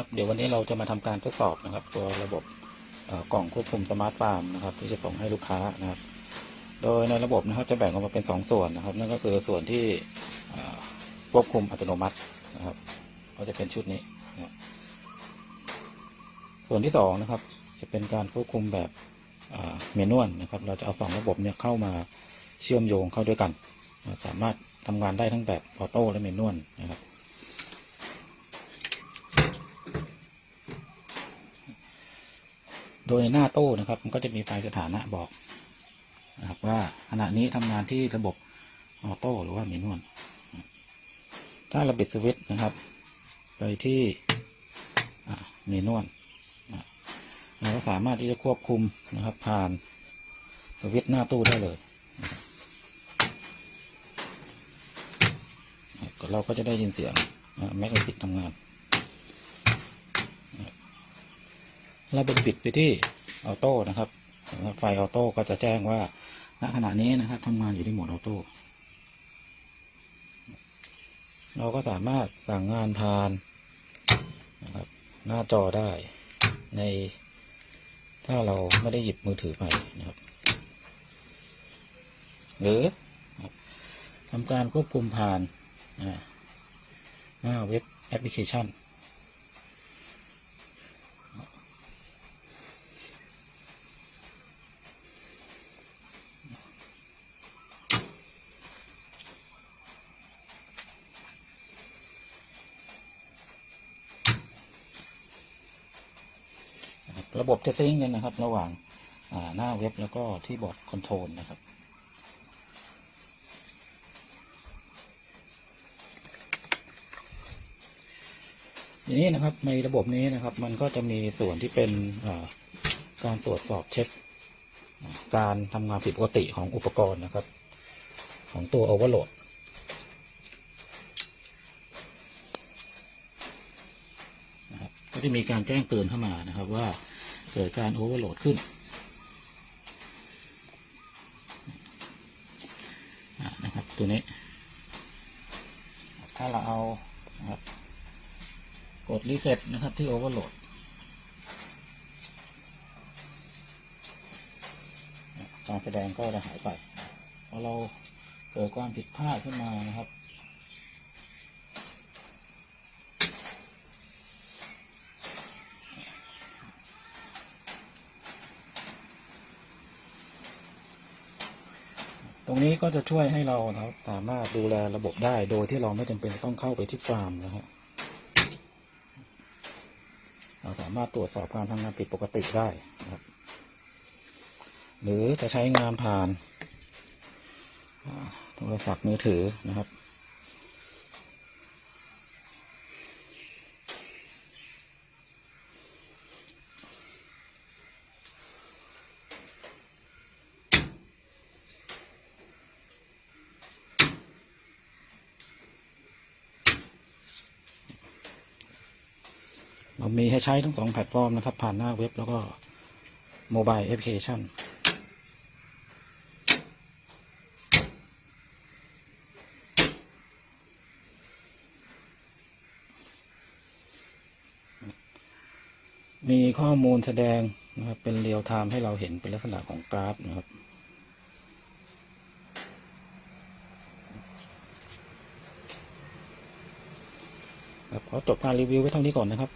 ครับเดี๋ยววันนี้เราจะมาทำการทดสอบนะครับ ตัวระบบกล่องควบคุมสมาร์ทฟาร์มนะครับ ที่จะส่งให้ลูกค้านะครับ โดยในระบบนะครับจะแบ่งออกมาเป็นสองส่วนนะครับ นั่นก็คือส่วนที่ควบคุมอัตโนมัตินะครับ ก็จะเป็นชุดนี้นะครับส่วนที่สองนะครับ จะเป็นการควบคุมแบบเมนวลนะครับ เราจะเอาสองระบบเนี่ยเข้ามาเชื่อมโยงเข้าด้วยกัน สามารถทำงานได้ทั้งแบบออโต้และเมนวลนะครับ โดยหน้าตู้นะครับ มันก็จะมีไฟสถานะบอกนะครับว่าขณะนี้ทำงานที่ระบบออโต้หรือว่าเมนวลถ้าเราปิดสวิตช์นะครับ ไปที่อ่าเมนวลนเราก็สามารถที่จะควบคุมนะครับ ผ่านสวิตช์หน้าตู้ได้เลยเราก็จะได้ยินเสียงแม็กติกทำงาน เราเป็นปิดไปที่ออโต้นะครับ ไฟออโต้ก็จะแจ้งว่าณขณะนี้นะครับทำงานอยู่ที่โหมดออโต้เราก็สามารถสั่งงานผ่านนะครับ หน้าจอได้ใน ถ้าเราไม่ได้หยิบมือถือไปนะครับ หรือทำการควบคุมผ่านหน้าเว็บแอปพลิเคชัน รับระบบจะซิงค์กันนะครับ ระหว่างาหน้าเว็บแล้วก็ที่บอร์ดคอนโทรลนะครับทีนี้นะครับในระบบนี้นะครับ มันก็จะมีส่วนที่เป็นาการตรวจสอบเช็คการทำงานผิดปกติของอุปกรณ์นะครับ ของตัวโอเวอร์โหลดก็จะมีการแจ้งเตือนเข้ามานะครับว่า เกิดการโอเวอร์โหลดขึ้น นะครับ ตัวนี้ ถ้าเราเอานะครับกดรีเซ็ตนะครับที่โอเวอร์โหลดการแสดงก็จะหายไปพอเราเกิดความผิดพลาดขึ้นมานะครับ รงนี้ก็จะช่วยให้เรานะครับสามารถดูแลระบบได้โดยที่เราไม่จำเป็นต้องเข้าไปที่ฟาร์มนะฮะเราสามารถตรวจสอบการทำงานผิดปกติได้นะครับ หรือจะใช้งานผ่านโทรศัพท์มือถือนะครับ เรามีให้ใช้ทั้งสองแพลตฟอร์มนะครับ ผ่านหน้าเว็บแล้วก็โมบายแอปพลิเคชันมีข้อมูลแสดงนะครับเป็นเรียลไทม์ให้เราเห็นเป็นลักษณะของกราฟนะครับ ครับขอจบการรีวิวไว้เท่านี้ก่อนนะครับ